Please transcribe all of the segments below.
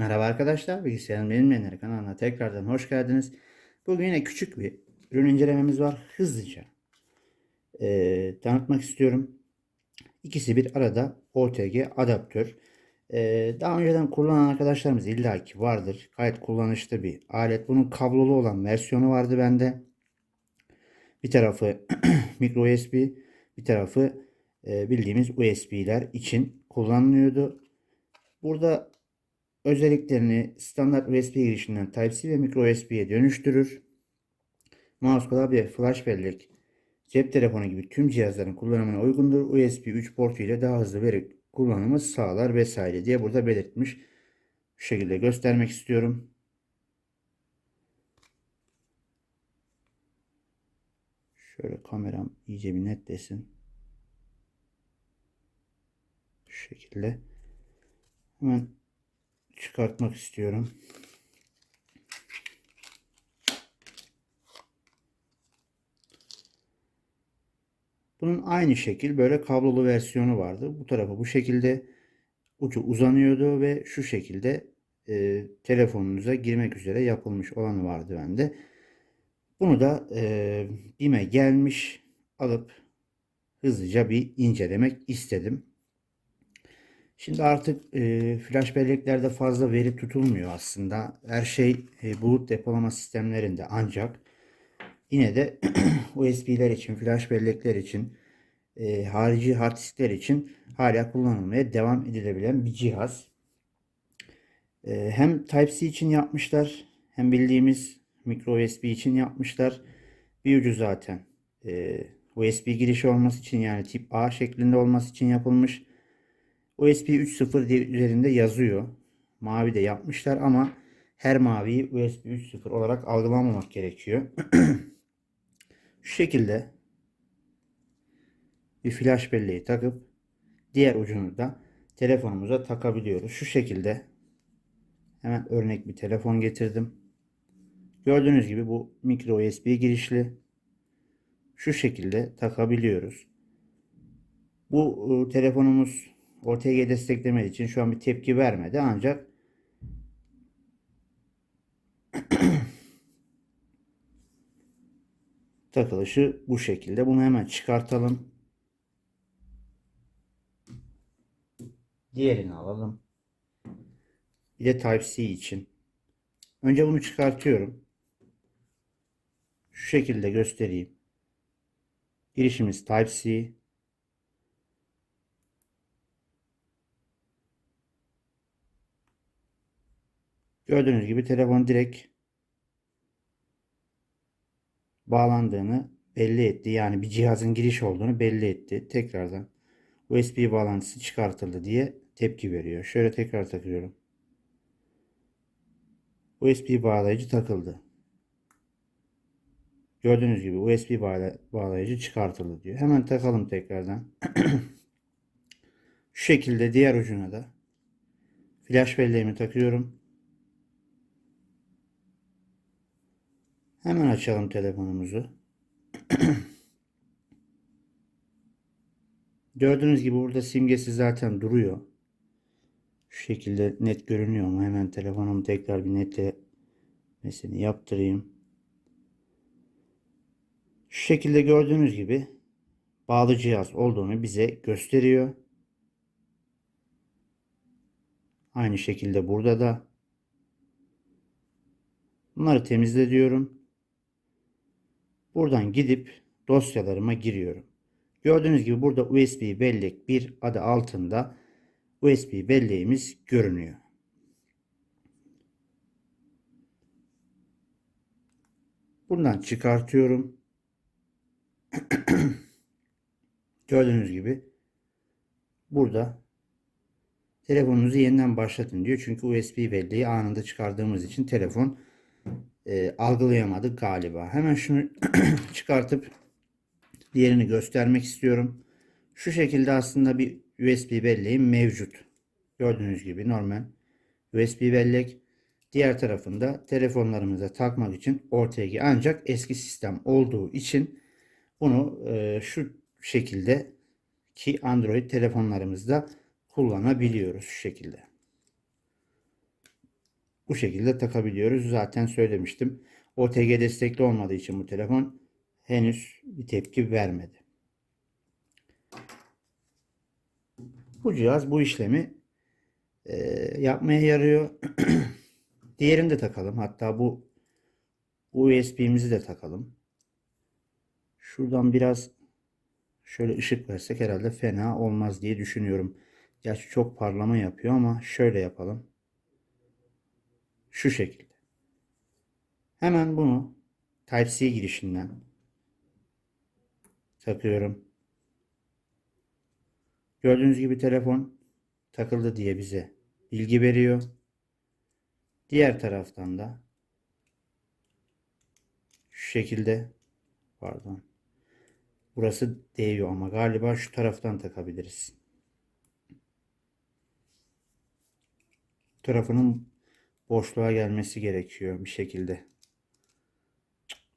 Merhaba arkadaşlar, Bilgisayarın Bilinmeyenleri kanalına tekrardan hoş geldiniz. Bugün yine küçük bir ürün incelememiz var. Hızlıca eee, tanıtmak istiyorum. İkisi bir arada OTG adaptör. Eee, daha önceden kullanan arkadaşlarımız illaki vardır. Gayet kullanışlı bir alet. Bunun kablolu olan versiyonu vardı bende. Bir tarafı micro USB, bir tarafı eee, bildiğimiz USB'ler için kullanılıyordu. Burada özelliklerini standart USB girişinden Type-C ve micro USB'ye dönüştürür. Mouse klavye, flash bellek, cep telefonu gibi tüm cihazların kullanımına uygundur. USB 3 portu ile daha hızlı veri kullanımı sağlar vesaire diye burada belirtmiş. Şu şekilde göstermek istiyorum. Şöyle kameram iyice bir netlesin. Şu şekilde. Hemen çıkartmak istiyorum. Bunun aynı şekil böyle kablolu versiyonu vardı. Bu tarafı bu şekilde ucu uzanıyordu ve şu şekilde e, telefonunuza girmek üzere yapılmış olanı vardı bende. Bunu da e, BİM'e gelmiş alıp hızlıca bir incelemek istedim. Şimdi artık e, flash belleklerde fazla veri tutulmuyor aslında. Her şey e, bulut depolama sistemlerinde ancak yine de USB'ler için, flash bellekler için, e, harici hard diskler için hala kullanılmaya devam edilebilen bir cihaz. E, hem Type-C için yapmışlar, hem bildiğimiz micro USB için yapmışlar. Bir ucu zaten e, USB girişi olması için yani tip A şeklinde olması için yapılmış. USB 3.0 diye üzerinde yazıyor. Mavi de yapmışlar ama her maviyi USB 3.0 olarak algılamamak gerekiyor. Şu şekilde bir flash belleği takıp diğer ucunu da telefonumuza takabiliyoruz. Şu şekilde hemen örnek bir telefon getirdim. Gördüğünüz gibi bu micro USB girişli. Şu şekilde takabiliyoruz. Bu e, telefonumuz OTG desteklemediği için şu an bir tepki vermedi ancak takılışı bu şekilde. Bunu hemen çıkartalım. Diğerini alalım. Bir de Type-C için. Önce bunu çıkartıyorum. Şu şekilde göstereyim. Girişimiz Type-C. Gördüğünüz gibi telefon direkt bağlandığını belli etti. Yani bir cihazın giriş olduğunu belli etti. Tekrardan USB bağlantısı çıkartıldı diye tepki veriyor. Şöyle tekrar takıyorum. USB bağlayıcı takıldı. Gördüğünüz gibi USB bağlayıcı çıkartıldı diyor. Hemen takalım tekrardan. Şu şekilde diğer ucuna da flash belleğimi takıyorum. Hemen açalım telefonumuzu. Gördüğünüz gibi burada simgesi zaten duruyor. Şu şekilde net görünüyor mu? Hemen telefonumu tekrar bir netlemesini yaptırayım. Şu şekilde gördüğünüz gibi bağlı cihaz olduğunu bize gösteriyor. Aynı şekilde burada da bunları temizle diyorum. Buradan gidip dosyalarıma giriyorum. Gördüğünüz gibi burada USB bellek 1 adı altında USB belleğimiz görünüyor. Buradan çıkartıyorum. Gördüğünüz gibi burada telefonunuzu yeniden başlatın diyor. Çünkü USB belleği anında çıkardığımız için telefon e, algılayamadı galiba. Hemen şunu çıkartıp diğerini göstermek istiyorum. Şu şekilde aslında bir USB belleğim mevcut. Gördüğünüz gibi normal USB bellek. Diğer tarafında telefonlarımıza takmak için ORTG ancak eski sistem olduğu için bunu e, şu şekilde ki Android telefonlarımızda kullanabiliyoruz şu şekilde. Bu şekilde takabiliyoruz. Zaten söylemiştim. OTG destekli olmadığı için bu telefon henüz bir tepki vermedi. Bu cihaz bu işlemi e, yapmaya yarıyor. Diğerini de takalım. Hatta bu USB'mizi de takalım. Şuradan biraz şöyle ışık versek herhalde fena olmaz diye düşünüyorum. Gerçi çok parlama yapıyor ama şöyle yapalım. Şu şekilde. Hemen bunu Type-C girişinden takıyorum. Gördüğünüz gibi telefon takıldı diye bize bilgi veriyor. Diğer taraftan da şu şekilde pardon. Burası değiyor ama galiba şu taraftan takabiliriz. tarafının boşluğa gelmesi gerekiyor bir şekilde.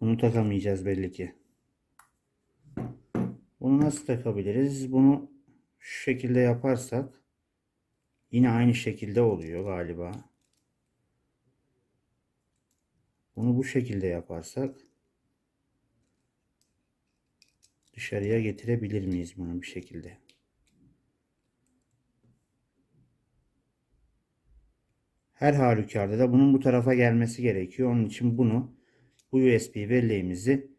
Bunu takamayacağız belli ki. Bunu nasıl takabiliriz? Bunu şu şekilde yaparsak yine aynı şekilde oluyor galiba. Bunu bu şekilde yaparsak dışarıya getirebilir miyiz bunu bir şekilde? Her halükarda da bunun bu tarafa gelmesi gerekiyor. Onun için bunu bu USB belleğimizi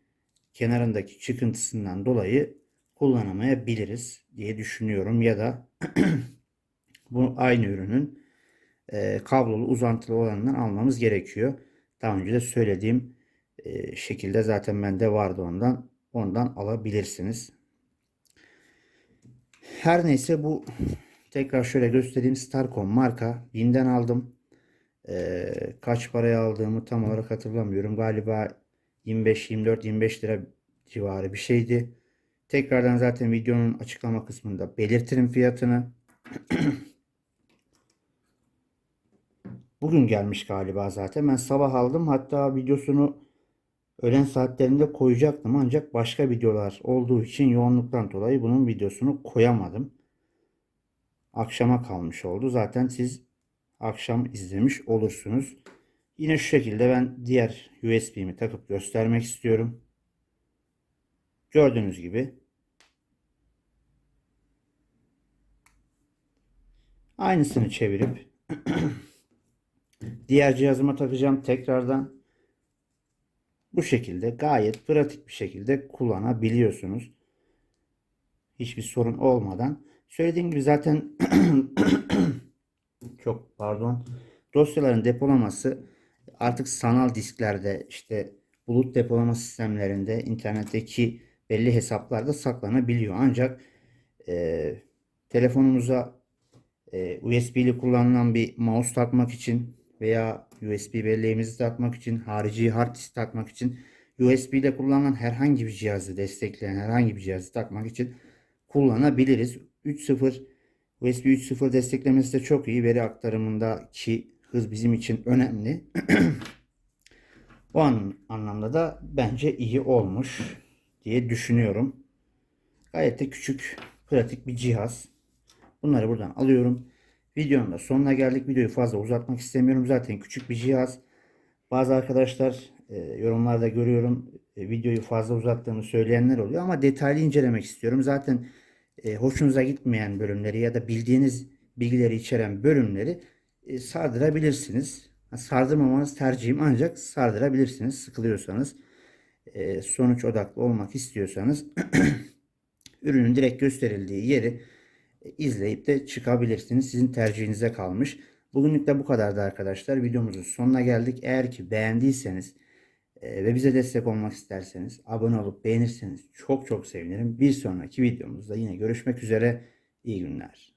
kenarındaki çıkıntısından dolayı kullanamayabiliriz diye düşünüyorum. Ya da bu aynı ürünün e, kablolu uzantılı olanından almamız gerekiyor. Daha önce de söylediğim e, şekilde zaten bende vardı ondan. Ondan alabilirsiniz. Her neyse bu tekrar şöyle göstereyim. Starcom marka. Bim'den aldım. Ee, kaç paraya aldığımı tam olarak hatırlamıyorum. Galiba 25, 24, 25 lira civarı bir şeydi. Tekrardan zaten videonun açıklama kısmında belirtirim fiyatını. Bugün gelmiş galiba zaten. Ben sabah aldım. Hatta videosunu öğlen saatlerinde koyacaktım. Ancak başka videolar olduğu için yoğunluktan dolayı bunun videosunu koyamadım. Akşama kalmış oldu. Zaten siz akşam izlemiş olursunuz. Yine şu şekilde ben diğer USB'mi takıp göstermek istiyorum. Gördüğünüz gibi aynısını çevirip diğer cihazıma takacağım tekrardan. Bu şekilde gayet pratik bir şekilde kullanabiliyorsunuz. Hiçbir sorun olmadan. Söylediğim gibi zaten çok pardon dosyaların depolaması artık sanal disklerde işte bulut depolama sistemlerinde internetteki belli hesaplarda saklanabiliyor. Ancak e, telefonumuza e, USB'li kullanılan bir mouse takmak için veya USB belleğimizi takmak için, harici hard disk takmak için USB ile kullanılan herhangi bir cihazı destekleyen herhangi bir cihazı takmak için kullanabiliriz. 3.0 USB 3.0 desteklemesi de çok iyi. Veri aktarımındaki hız bizim için önemli. o an, anlamda da bence iyi olmuş diye düşünüyorum. Gayet de küçük, pratik bir cihaz. Bunları buradan alıyorum. Videonun da sonuna geldik. Videoyu fazla uzatmak istemiyorum. Zaten küçük bir cihaz. Bazı arkadaşlar e, yorumlarda görüyorum e, videoyu fazla uzattığını söyleyenler oluyor ama detaylı incelemek istiyorum. Zaten e, hoşunuza gitmeyen bölümleri ya da bildiğiniz bilgileri içeren bölümleri e, sardırabilirsiniz. Sardırmamanız tercihim ancak sardırabilirsiniz sıkılıyorsanız. E, sonuç odaklı olmak istiyorsanız ürünün direkt gösterildiği yeri e, izleyip de çıkabilirsiniz. Sizin tercihinize kalmış. Bugünlük de bu kadardı arkadaşlar. Videomuzun sonuna geldik. Eğer ki beğendiyseniz e, ve bize destek olmak isterseniz abone olup beğenirseniz çok çok sevinirim. Bir sonraki videomuzda yine görüşmek üzere. İyi günler.